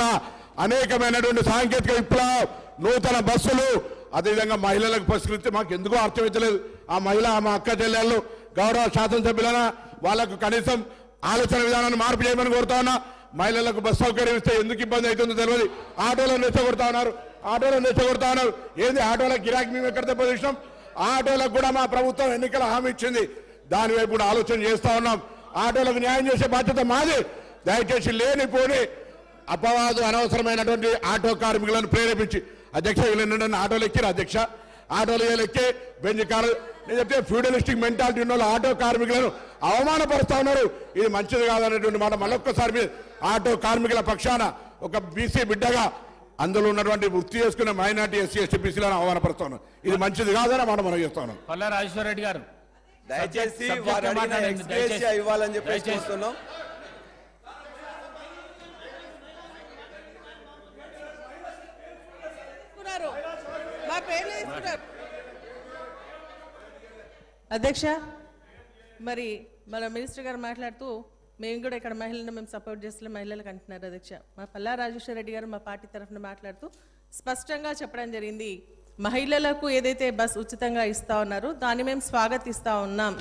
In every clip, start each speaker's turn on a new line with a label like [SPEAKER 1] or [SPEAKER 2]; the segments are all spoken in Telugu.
[SPEAKER 1] చేస్తున్న అనేకమైనటువంటి సాంకేతిక విప్లవం నూతన బస్సులు అదేవిధంగా మహిళలకు పరిష్కరిస్తే మాకు ఎందుకో అర్థమవుతలేదు ఆ మహిళ మా అక్క చెల్లెళ్ళు గౌరవ శాసనసభ్యులన వాళ్ళకు కనీసం ఆలోచన విధానాన్ని మార్పు చేయమని కోరుతా ఉన్నా. మహిళలకు బస్సు సౌకర్యం ఇస్తే ఎందుకు ఇబ్బంది అవుతుందో తెలియదు. ఆటోలను రెచ్చగొడతా ఉన్నారు. ఆటోలను రెచ్చగొడతా ఉన్నారు. ఏంది? ఆటోల గిరాకీ మేము ఎక్కడ దెబ్బతీసినాం ఆటోలకు కూడా మా ప్రభుత్వం ఎన్నికల హామీ ఇచ్చింది. దాని వైపు కూడా ఆలోచన చేస్తా ఉన్నాం. ఆటోలకు న్యాయం చేసే బాధ్యత మాది. దయచేసి లేనిపోని అపవాదు అనవసరమైనటువంటి ఆటో కార్మికులను ప్రేరేపించి అధ్యక్ష వీళ్ళు ఆటోలు ఎక్కిరు అధ్యక్ష. ఆటోలు ఎక్కి బెంచ్ కారు. నేను చెప్తే ఫ్యూడలిస్టిక్ మెంటాలిటీ ఉన్న వాళ్ళు ఆటో కార్మికులను అవమానపరుస్తా ఉన్నారు. ఇది మంచిది కాదనేటువంటి మాట మళ్ళొక్కసారి మీరు ఆటో కార్మికుల పక్షాన ఒక బీసీ బిడ్డగా అందులో ఉన్నటువంటి వృత్తి చేసుకునే మైనార్టీ ఎస్సీ ఎస్టీ బీసీలను అవమానపరుస్తా ఉన్నారు. ఇది మంచిది కాదని మాట మనం చేస్తాను
[SPEAKER 2] పల్లా రాజేశ్వర రెడ్డి గారు
[SPEAKER 3] దయచేసి. ఇవ్వాలని చెప్పేసి
[SPEAKER 4] అధ్యక్ష మరి మన మినిస్టర్ గారు మాట్లాడుతూ మేము కూడా ఇక్కడ మహిళలను మేము సపోర్ట్ చేస్తున్న మహిళలకు అంటున్నారు అధ్యక్ష. మా పల్లా రాజేశ్వర రెడ్డి గారు మా పార్టీ తరఫున మాట్లాడుతూ స్పష్టంగా చెప్పడం జరిగింది మహిళలకు ఏదైతే బస్ ఉచితంగా ఇస్తా ఉన్నారో దాన్ని మేము స్వాగతిస్తూ ఉన్నాం.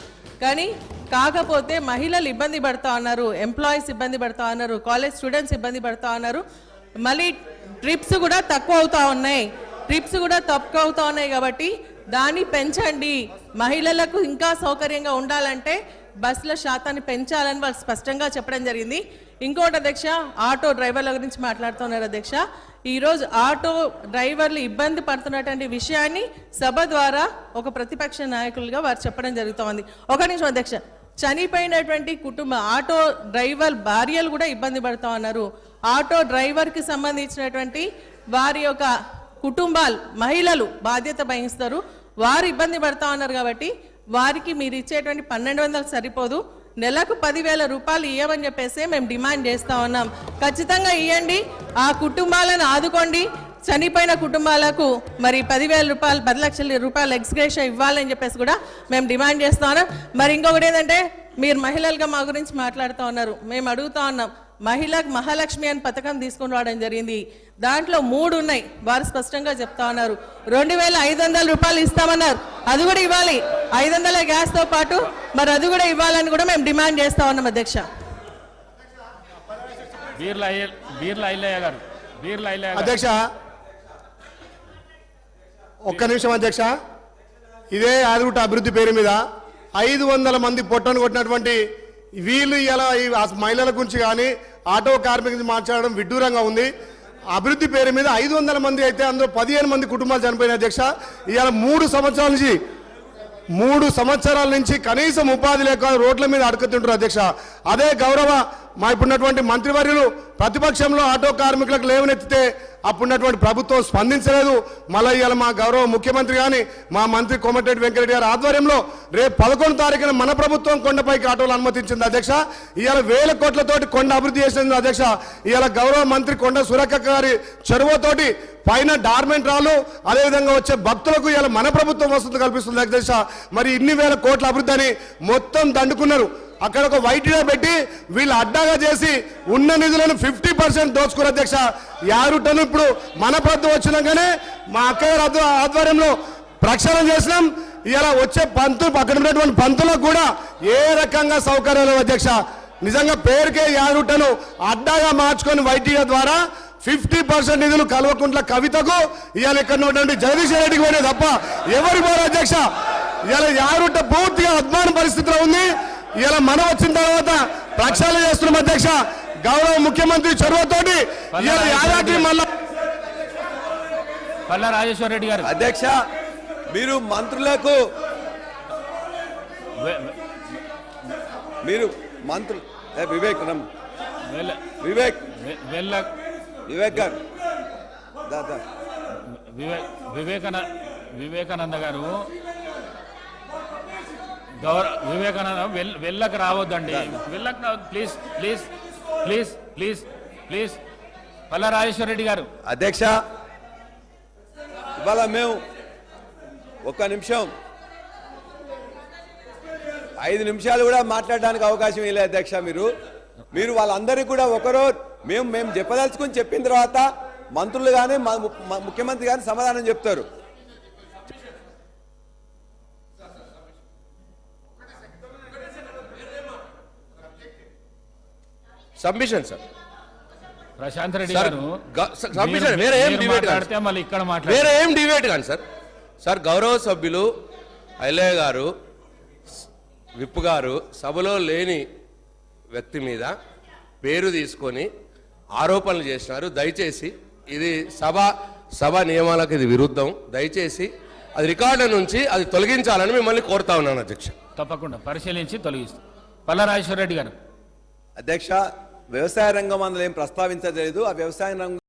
[SPEAKER 4] కానీ కాకపోతే మహిళలు ఇబ్బంది పడతా ఉన్నారు ఎంప్లాయీస్ ఇబ్బంది పడతా ఉన్నారు కాలేజ్ స్టూడెంట్స్ ఇబ్బంది పడతా ఉన్నారు. మళ్ళీ ట్రిప్స్ కూడా తక్కువ అవుతూ ఉన్నాయి. ట్రిప్స్ కూడా తక్కువ అవుతూ ఉన్నాయి కాబట్టి దాన్ని పెంచండి. మహిళలకు ఇంకా సౌకర్యంగా ఉండాలంటే బస్సుల శాతాన్ని పెంచాలని వాళ్ళు స్పష్టంగా చెప్పడం జరిగింది. ఇంకోటి అధ్యక్ష ఆటో డ్రైవర్ల గురించి మాట్లాడుతున్నారు అధ్యక్ష. ఈరోజు ఆటో డ్రైవర్లు ఇబ్బంది పడుతున్నటువంటి విషయాన్ని సభ ద్వారా ఒక ప్రతిపక్ష నాయకులుగా వారు చెప్పడం జరుగుతోంది. ఒక నిమిషం అధ్యక్ష చనిపోయినటువంటి కుటుంబ ఆటో డ్రైవర్ భార్యలు కూడా ఇబ్బంది పడుతూ ఉన్నారు. ఆటో డ్రైవర్కి సంబంధించినటువంటి వారి యొక్క కుటుంబాలు మహిళలు బాధ్యత వహిస్తారు. వారు ఇబ్బంది పడతా ఉన్నారు కాబట్టి వారికి మీరు ఇచ్చేటువంటి పన్నెండు వందలు సరిపోదు. నెలకు పదివేల రూపాయలు ఇవ్వమని చెప్పేసి మేము డిమాండ్ చేస్తూ ఉన్నాం. ఖచ్చితంగా ఇవ్వండి ఆ కుటుంబాలను ఆదుకోండి. చనిపోయిన కుటుంబాలకు మరి పదివేల రూపాయలు పది లక్షల రూపాయలు ఎక్స్గ్రేషన్ ఇవ్వాలని చెప్పేసి కూడా మేము డిమాండ్ చేస్తా ఉన్నాం. మరి ఇంకొకటి ఏంటంటే మీరు మహిళలుగా మా గురించి మాట్లాడుతూ ఉన్నారు. మేము అడుగుతా ఉన్నాం. మహిళకు మహాలక్ష్మి అని పథకం తీసుకొని రావడం జరిగింది. దాంట్లో మూడు ఉన్నాయి. వారు స్పష్టంగా చెప్తా ఉన్నారు. రెండు వేల ఐదు వందల రూపాయలు ఇస్తామన్నారు. అది కూడా ఇవ్వాలి. ఐదు వందల గ్యాస్తో పాటు మరి అది కూడా ఇవ్వాలని కూడా మేము డిమాండ్ చేస్తా ఉన్నాం అధ్యక్ష.
[SPEAKER 5] అధ్యక్ష ఒక్క నిమిషం అధ్యక్ష. ఇదే ఆదిగుట్ట అభివృద్ధి పేరు మీద ఐదు వందల మంది పొట్టను కొట్టినటువంటి వీళ్ళు ఇలా ఆ మహిళల గురించి కానీ ఆటో కార్మికుల మాట్లాడడం విడ్డూరంగా ఉంది. అభివృద్ధి పేరు మీద ఐదు వందల మంది అయితే అందులో పదిహేను మంది కుటుంబాలు చనిపోయిన అధ్యక్ష. ఇవాళ మూడు సంవత్సరాల నుంచి మూడు సంవత్సరాల నుంచి కనీసం ఉపాధి లేక రోడ్ల మీద అడుగుతుంటారు అధ్యక్ష. అదే గౌరవ మా ఇప్పుడున్నటువంటి మంత్రివర్యులు ప్రతిపక్షంలో ఆటో కార్మికులకు లేవనెత్తితే అప్పుడున్నటువంటి ప్రభుత్వం స్పందించలేదు. మళ్ళీ ఇవాళ మా గౌరవ ముఖ్యమంత్రి కానీ మా మంత్రి కోమటిరెడ్డి వెంకరెడ్డి గారి ఆధ్వర్యంలో రేపు పదకొండు తారీఖున మన ప్రభుత్వం కొండపైకి ఆటోలు అనుమతించింది అధ్యక్ష. ఇవాళ వేల కోట్లతోటి కొండ అభివృద్ధి చేసింది అధ్యక్ష. ఇవాళ గౌరవ మంత్రి కొండ సురక్క గారి చెరువుతోటి పైన డార్మెంట్ రాళ్ళు అదేవిధంగా వచ్చే భక్తులకు ఇవాళ మన ప్రభుత్వం వసతి కల్పిస్తుంది అధ్యక్ష. మరి ఇన్ని వేల కోట్ల అభివృద్ధి అని మొత్తం దండుకున్నారు. అక్కడ ఒక వైట్గా పెట్టి వీళ్ళు అడ్డాగా చేసి ఉన్న నిధులను ఫిఫ్టీ పర్సెంట్ దోచుకున్నారు అధ్యక్ష. యారుటను ఇప్పుడు మన ప్రభుత్వం వచ్చినాకనే మా అక్కగారి ఆధ్వ- ఆధ్వర్యంలో ప్రక్షాళన చేసినాం. ఇలా వచ్చే పంతులు అక్కడ ఉన్నటువంటి పంతులకు కూడా ఏ రకంగా సౌకర్యాలు అధ్యక్ష. నిజంగా పేరుకే యారుటను అడ్డాగా మార్చుకొని వైటీగా ద్వారా ఫిఫ్టీ పర్సెంట్ నిధులు కల్వకుంట్ల కవితకు ఇవాళ ఇక్కడ ఉన్నటువంటి జగదీశ్ రెడ్డికి పోయినాయి తప్ప ఎవరు పోరు అధ్యక్ష. ఇవాళ యారుట పూర్తిగా అద్మాన పరిస్థితిలో ఉంది. ఇలా మనం వచ్చిన తర్వాత ప్రక్షాళన చేస్తున్నాం అధ్యక్ష. గౌరవ ముఖ్యమంత్రి చొరవతోటి ఇలా యాదాద్రి మళ్ళా
[SPEAKER 2] పల్లా రాజేశ్వర రెడ్డి గారు.
[SPEAKER 3] అధ్యక్ష మీరు మంత్రులకు మీరు మంత్రులు ఏ, వివేక్ రమ్
[SPEAKER 2] వెల్ల-
[SPEAKER 3] వివేక్. వివేక్ గారు.
[SPEAKER 2] వివేకానంద గారు గౌరవ వివేకానంద వెళ్ళకు రావద్దండి. వెళ్ళకు please please please please please. Palla Rajeshwara Reddy గారు.
[SPEAKER 3] అధ్యక్ష ఇవాళ మేము ఒక్క నిమిషం ఐదు నిమిషాలు కూడా మాట్లాడడానికి అవకాశం ఇవ్వలేదు అధ్యక్ష మీరు. మీరు వాళ్ళందరికీ కూడా ఒకరో మేము మేము చెప్పదలుచుకుని చెప్పిన తర్వాత మంత్రులు కానీ ముఖ్యమంత్రి కానీ సమాధానం చెప్తారు.
[SPEAKER 6] Submission sir.
[SPEAKER 2] ప్రశాంత్ రెడ్డి గారు
[SPEAKER 6] వేరే ఏం.
[SPEAKER 2] మాట్లాడితే మళ్ళీ ఇక్కడ
[SPEAKER 6] వేరే ఏం డిబేట్ కాదు సార్. సార్ గౌరవ సభ్యులు ఐలయ్య గారు విప్ గారు సభలో లేని వ్యక్తి మీద పేరు తీసుకొని ఆరోపణలు చేసినారు. దయచేసి ఇది సభ సభ నియమాలకు ఇది విరుద్ధం. దయచేసి అది రికార్డు నుంచి అది తొలగించాలని మిమ్మల్ని కోరుతా ఉన్నాను అధ్యక్ష.
[SPEAKER 2] తప్పకుండా పరిశీలించి తొలగిస్తాం. పల్లా రాజేశ్వర రెడ్డి గారు.
[SPEAKER 3] అధ్యక్ష వ్యవసాయ రంగం అందులో ఏం ప్రస్తావించలేదు. ఆ వ్యవసాయ రంగం